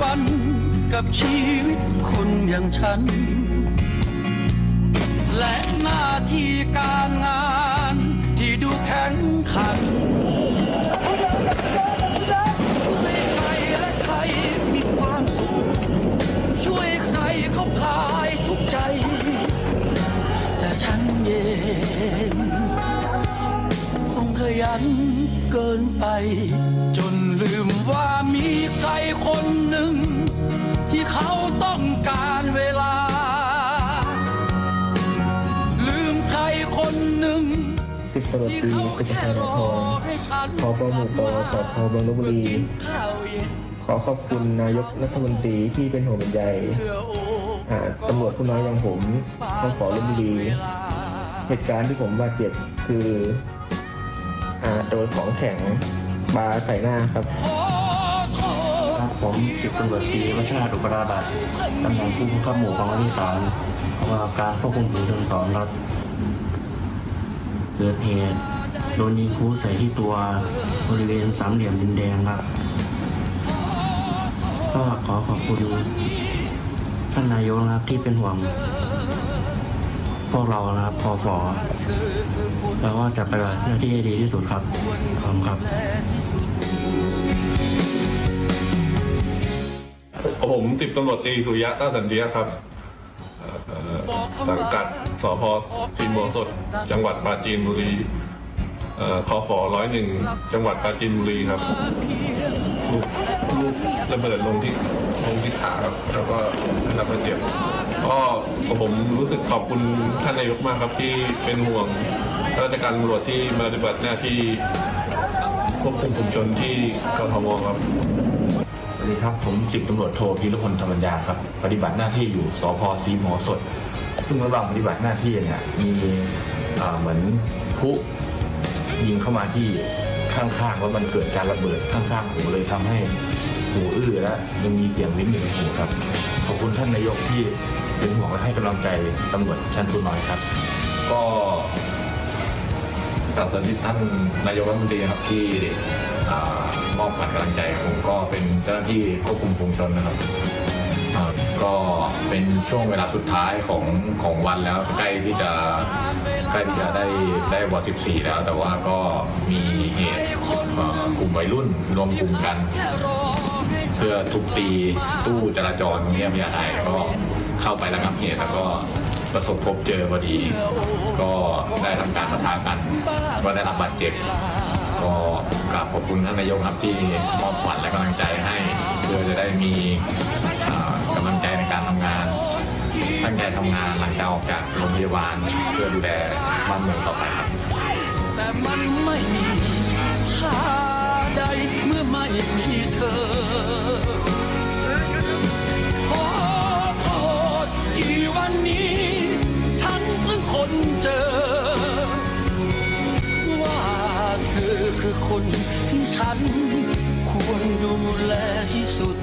กับชีวิตคนอย่างฉัน และหน้าที่การงานที่ดูแข็งขันช่วยใครและใครมีความสุขช่วยใครเขาคลายทุกใจ แต่ฉันเองคงขยันเกินไป จนลืมว่ามีใครคน สิบตำรวจที่ตรีเขาสุภชัยนาทองให้ฉันผบหมู่ปสพบางลบุรี ขอขอบคุณนายกรัฐมนตรีที่เป็นห่วงใยเพื่ตำรวจผู้น้อยอย่างผมต้องขอลบบุรี เหตุการณ์ที่ผมบาดเจ็บคือโดนของแข็งปาใส่หน้าครับผมสิบตำรวจตรีวชาอุปราบัตตำแหน่งผู้บังคับหมู่กองร้อยที่สามกองกำกับการควบคุมฝูงชนสองครับ เกิดเหตุโดนยิงคูใส่ที่ตัวบริเวณสามเหลี่ยมดินแดงครับ ก็ขอขอบคุณท่านนายกนะครับที่เป็นห่วง พวกเรานะครับพอฟอแล้วก็จะไปฏิบัติหน้าที่ให้ดีที่สุดครับขอบคุณครับ ผมสิบตำรวจตรีสุริยะต้าสันเดียครับ สังกัดสพสีมวงสด จังหวัดปราจีนบุรีเอ่อคอฟอร้อยหนึ่งจังหวัดปราจีนบุรีครับลูกลูกระเบิดลงที่ลงที่ขาครับแล้วก็ได้รับบาดเจ็บก็ผมรู้สึกขอบคุณท่านนายกมากครับที่เป็นห่วงข้าราชการตำรวจที่มาปฏิบัติหน้าที่ควบคุมฝูงชนที่กทมครับสวัส ดีครับ ผมสิบตำรวจโทพีรพลธรรมญาครับ ปฏิบัติหน้าที่อยู่สพสีหมอสด ซึ่งระหว่างปฏิบัติหน้าที่เนี่ยมีเหมือนพลุยิงเข้ามาที่ข้างๆว่ามันเกิดการระเบิดข้างๆหูเลยทำให้หูอื้อและยังมีเสียงลิ้นอยู่ในหูครับ ขอบคุณท่านนายกที่เป็นห่วงและให้กำลังใจตำรวจชั้นผู้น้อยครับ ก็กราบสวัสดีท่านนายกรัฐมนตรีครับที่อ่า มอบขวัญกำลังใจครับผมก็เป็นเจ้าหน้าที่ควบคุมฝูงชนนะครับก็เป็นช่วงเวลาสุดท้ายของของวันแล้วใกล้ที่จะใกล้ที่จะได้ได้วอ14 แล้ว แต่ว่าก็มีเหตุกลุ่มวัยรุ่นรวมกลุ่มกัน เพื่อทุบตีตู้จราจรเงียมีอะไรก็เข้าไประงับเหตุแล้วก็ประสบพบเจอพอดี ก็ได้ทำการประทะกันก็ได้รับบาดเจ็บ ก็กราบขอบคุณท่านนายกครับที่มอบขวัญและกำลังใจให้เพื่อจะได้มีกำลังใจในการทำงาน ตั้งใจทำงานหลังจากออกจากโรงพยาบาลเพื่อดูแลบ้านเมืองต่อไปครับแต่มันไม่มีค่า คือคนที่ฉันควรดูแลที่สุด